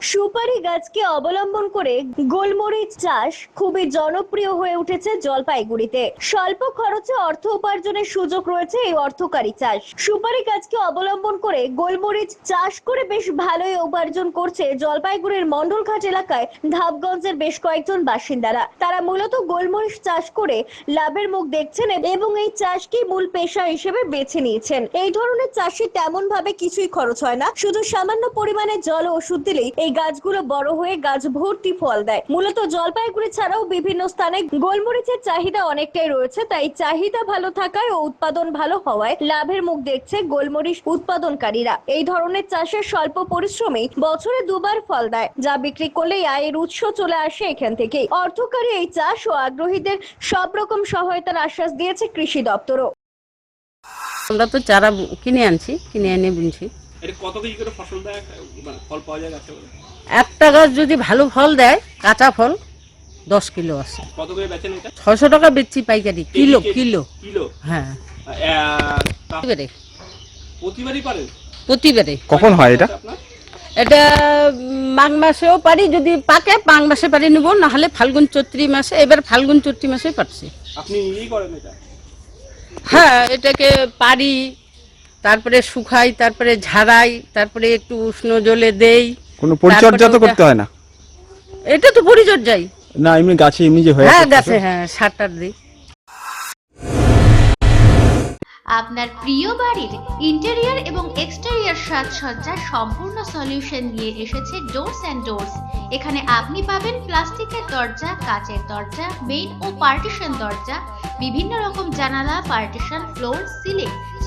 সুপারি গাছকে অবলম্বন করে গোলমরিচ চাষ খুবই জনপ্রিয় হয়ে উঠেছে জলপাইগুড়িতে। স্বল্প খরচে অর্থ উপার্জনের সুযোগ রয়েছে এই অর্থকারী চাষ। সুপারি গাছকে অবলম্বন করে গোলমরিচ চাষ করে বেশ ভালোই উপার্জন করছে জলপাইগুড়ির মন্ডলঘাট এলাকায় ধাপগঞ্জের বেশ কয়েকজন বাসিন্দারা। তারা মূলত গোলমরিচ চাষ করে লাভের মুখ দেখছেন এবং এই চাষকে মূল পেশা হিসেবে বেছে নিয়েছেন। এই ধরনের চাষে তেমন ভাবে কিছুই খরচ হয় না। শুধু সামান্য পরিমাণে জল ওষুধ দিলেই এই গাছগুলো বড় হয়ে গাছ ভর্তি ফল দেয়। মূলত জলপাইগুড়ি ছাড়াও বিভিন্ন স্থানে গোলমরিচের চাহিদা অনেকটাই রয়েছে, তাই চাহিদা ভালো থাকায় ও উৎপাদন ভালো হওয়ায় লাভের মুখ দেখছে গোলমরিচ উৎপাদনকারীরা। এই ধরনের চাষের স্বল্প পরিশ্রমে বছরে দুবার ফল দেয়, যা বিক্রি করলেই আয়ের উৎস চলে আসে এখান থেকে অর্থকারী এই চাষ ও আগ্রহীদের সব রকম সহায়তার আশ্বাস দিয়েছে কৃষি দপ্তরও। আমরা তো চারা কিনে আনছি, কিনে এনে বুনছি। এটা কত কেজি করে ফসল দেয়? মানে ফল পাওয়া যায় গাছে একটা গাছ যদি ভালো ফল দেয় কাঁচা ফল দশ কিলো আছে। কত করে বেচেন এটা? ছশো টাকা বেচছি পাইকারি কিলো কিলো। কিলো? হ্যাঁ। প্রতিবারে। প্রতিবারই পারেন প্রতিবারে। কখন হয় এটা? এটা মাঘ মাসেও পারি যদি পাকে মাঘ মাসে পারি নেব নাহলে ফাল্গুন চৈত্রি মাসে এবার ফাল্গুন চৈত্রি মাসে পারছি। আপনি নিজেই করেন এটা? হ্যাঁ এটাকে পারি তারপরে শুকাই তারপরে ঝাড়াই তারপরে একটু উষ্ণ জলে দেই। কোনো পরিচর্যা তো করতে হয় না? এটা তো পরিচর্যাই। না এমনি গাছে এমনি যে হয়ে হ্যাঁ গাছে হ্যাঁ সারটার দিই। আপনার প্রিয় বাড়ির ইন্টেরিয়র এবং এক্সটেরিয়র সাজসজ্জার সম্পূর্ণ সলিউশন নিয়ে এসেছে ডোরস অ্যান্ড ডোরস এখানে আপনি পাবেন প্লাস্টিকের দরজা কাচের দরজা মেইন ও পার্টিশন দরজা বিভিন্ন রকম জানালা partition floor ceiling